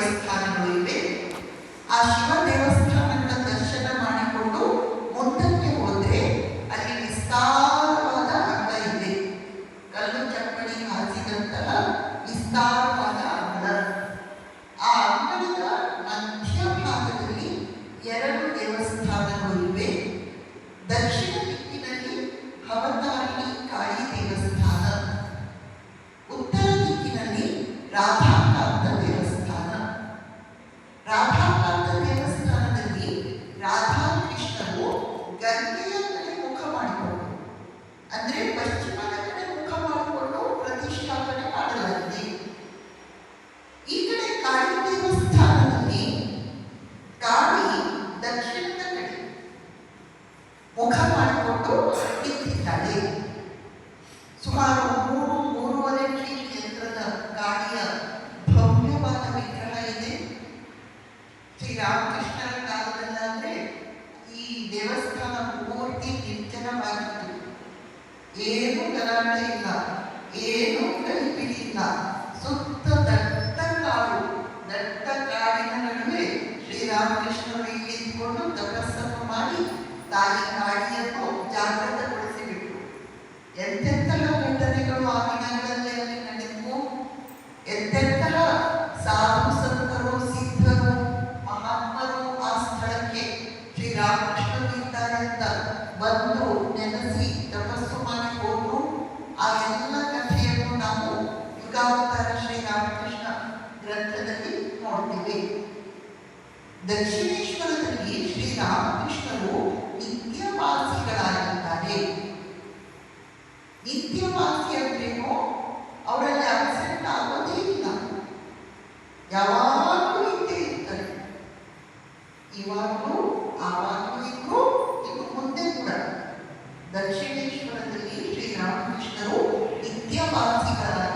ದೇವಸ್ಥಾನಗಳು ಇವೆ. ಆ ಶಿವ ದೇವಸ್ಥಾನಗಳ ದರ್ಶನ ಮಾಡಿಕೊಂಡು ಮುಂದಕ್ಕೆ ಹೋದ್ರೆ ಅಲ್ಲಿ ವಿಸ್ತಾರವಾದ ಅಂಗ ಇದೆ. ಕಲ್ಲು ಚಪ್ಪಡಿ ಹಾಸಿದಂತಹ ವಿಸ್ತಾರವಾದ ಅಂಗಳ. ಆ ಅಂಗಳದ ಮಧ್ಯಭಾಗದಲ್ಲಿ ಎರಡು ದೇವಸ್ಥಾನಗಳು ಇವೆ. ದಕ್ಷಿಣ ದಿಕ್ಕಿನಲ್ಲಿ ಭವತಾರಿಣಿ ಕಾಳಿ ದೇವಸ್ಥಾನ. ಉತ್ತರ ದಿಕ್ಕಿನಲ್ಲಿ ರಾಧಾಕಾಂತ ಮುಖ ಮಾಡಿಕೊಂಡು ನಿಂತಿದ್ದಾಳೆ ಸುಮಾರು ಮೂರು ಮೂರುವರೆ ಫೀಟ್ ಎತ್ತರದ ಕಾಳಿಯ ಭವ್ಯವಾದ ವಿಗ್ರಹ ಇದೆ ಶ್ರೀರಾಮಕೃಷ್ಣರ ಕಾಲದಲ್ಲಾದ್ರೆ ಈ ದೇವಸ್ಥಾನ ಪೂರ್ತಿ ನಿರ್ಜನವಾಗಿತ್ತು ಏನು ಗಲಾಟೆ ಇಲ್ಲ ತಾಯಿ ಕಾಡಿಯನ್ನು ಜಾಗೃತಗೊಳಿಸಿಬಿಟ್ಟು ಎಂತೆಂತಹ ಘಟನೆಗಳು ಆ ದಿನಗಳಲ್ಲಿ ಅಲ್ಲಿ ನಡೆದವು? ಎಂತೆಂತಹ ಸಾಧು ಸಂತರು, ಸಿದ್ಧರು, ಮಹಾತ್ಮರು ಆ ಸ್ಥಳಕ್ಕೆ ಶ್ರೀರಾಮಕೃಷ್ಣರು ಅಂತ ಬಂದು ನೆನೆಸಿ ತಪಸ್ಸು ಮಾಡಿ ಹೋದ್ರು. ಆ ಎಲ್ಲ ಕಥೆಯನ್ನು ನಾವು ಯುಗಾವತಾರ ಶ್ರೀರಾಮಕೃಷ್ಣ ಗ್ರಂಥದಲ್ಲಿ ನೋಡ್ತೀವಿ. ದಕ್ಷಿಣೇಶ್ವರದಲ್ಲಿ e a palavra